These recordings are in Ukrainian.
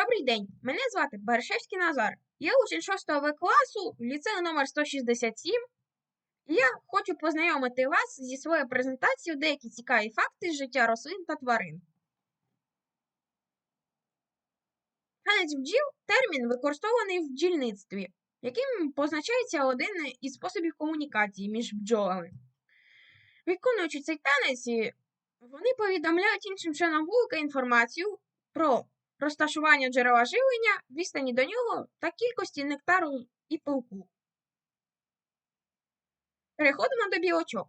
Добрий день, мене звати Баришевський Назар. Я учень 6 В класу ліцею номер 167. Я хочу познайомити вас зі своєю презентацією деякі цікаві факти з життя рослин та тварин. Ганець бджіл термін використований в бджільництві, яким позначається один із способів комунікації між бджолами. Виконуючи цей танець, вони повідомляють іншим членам вулика інформацію про розташування джерела живлення, відстані до нього та кількості нектару і пилку. Переходимо до білочок.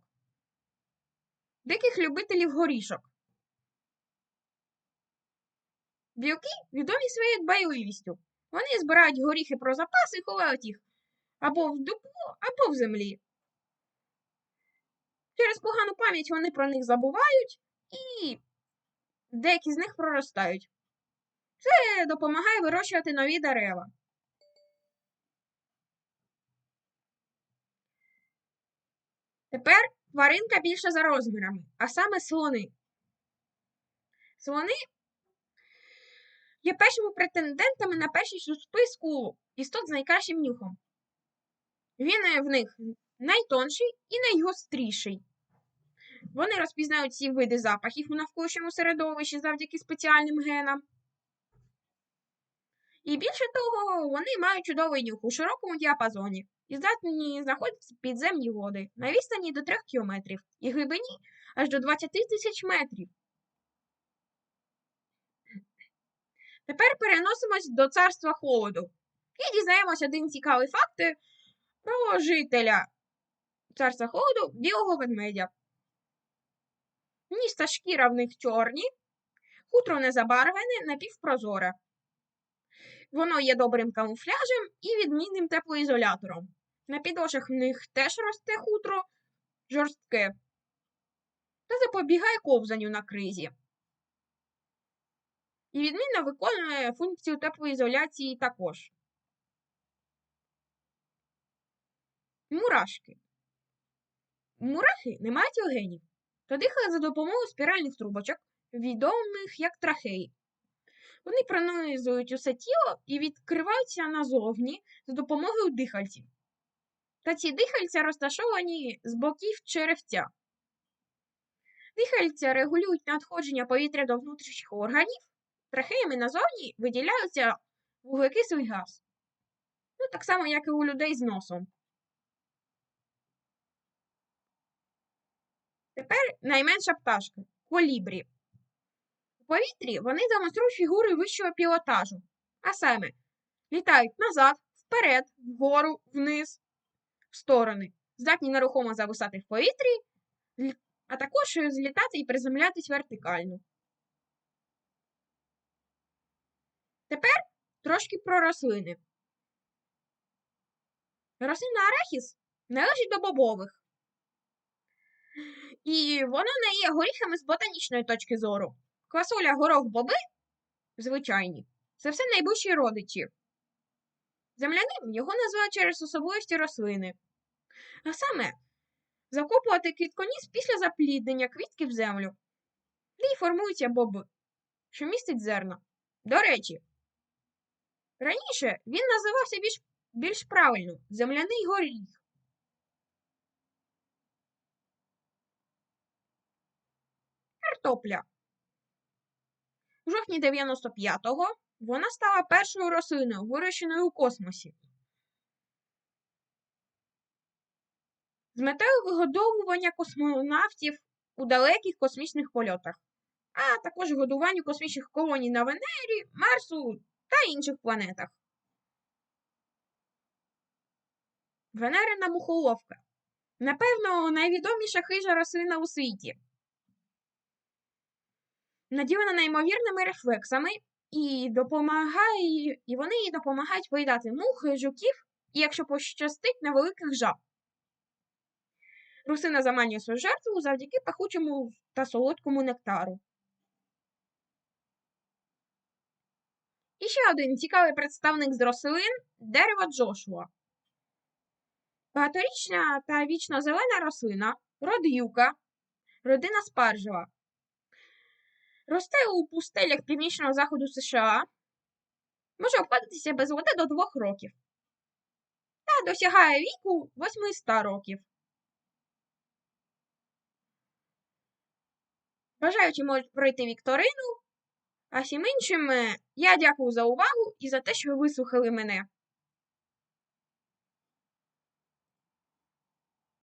Диких любителів горішок. Білки відомі своєю дбайливістю. Вони збирають горіхи про запас і ховають їх або в дупло, або в землі. Через погану пам'ять вони про них забувають і деякі з них проростають. Це допомагає вирощувати нові дерева. Тепер тваринка більша за розмірами, а саме слони. Слони є першими претендентами на першість у списку істот з найкращим нюхом. Він в них найтонший і найгостріший. Вони розпізнають всі види запахів у навколишньому середовищі завдяки спеціальним генам. І більше того, вони мають чудовий нюх у широкому діапазоні і здатні знаходитися в підземні води на відстані до 3 кілометрів і глибині аж до 20 тисяч метрів. Тепер переносимось до царства холоду і дізнаємось один цікавий факт про жителя царства холоду білого ведмедя. Ніс та шкіра в них чорні, хутро незабарвлене, напівпрозоре. Воно є добрим камуфляжем і відмінним теплоізолятором. На підошах в них теж росте хутро жорстке та запобігає ковзанню на кризі. І відмінно виконує функцію теплоізоляції також. Мурашки. Мурахи не мають легенів, то дихають за допомогою спіральних трубочок, відомих як трахеї. Вони пронизують усе тіло і відкриваються назовні за допомогою дихальців. Та ці дихальця розташовані з боків черевця. Дихальця регулюють надходження повітря до внутрішніх органів, трахеями назовні виділяються вуглекислий газ. Ну, так само, як і у людей з носом. Тепер найменша пташка колібрі. Повітрі вони демонструють фігури вищого пілотажу, а саме літають назад, вперед, вгору, вниз, в сторони, здатні нерухомо зависати в повітрі, а також злітати і приземлятись вертикально. Тепер трошки про рослини. Рослина арахіс належить до бобових. І вона не є горіхами з ботанічної точки зору. Квасоля, горох, боби звичайні. Це все найближчі родичі. Земляним його називають через особливості рослини. А саме закопувати квітконіс після запліднення квітки в землю, де й формуються боби, що містить зерна. До речі, раніше він називався більш, більш правильно земляний горіх. Картопля. У жовтні 95-го вона стала першою рослиною, вирощеною у космосі. З метою вигодовування космонавтів у далеких космічних польотах, а також годуванню космічних колоній на Венері, Марсу та інших планетах. Венерина мухоловка. Напевно, найвідоміша хижа рослина у світі наділена неймовірними рефлексами і допомагає, і вони їй допомагають поїдати мух, жуків і, якщо пощастить, невеликих жаб. Русина заманює свою жертву завдяки пахучому та солодкому нектару. І ще один цікавий представник з рослин дерево Джошуа. Багаторічна та вічно зелена рослина, род юка, родина спаржева. Росте у пустелях північного заходу США, може обходитися без води до 2 років та досягає віку 800 років. Бажаючи можуть пройти вікторину, а всім іншим е, я дякую за увагу і за те, що ви вислухали мене.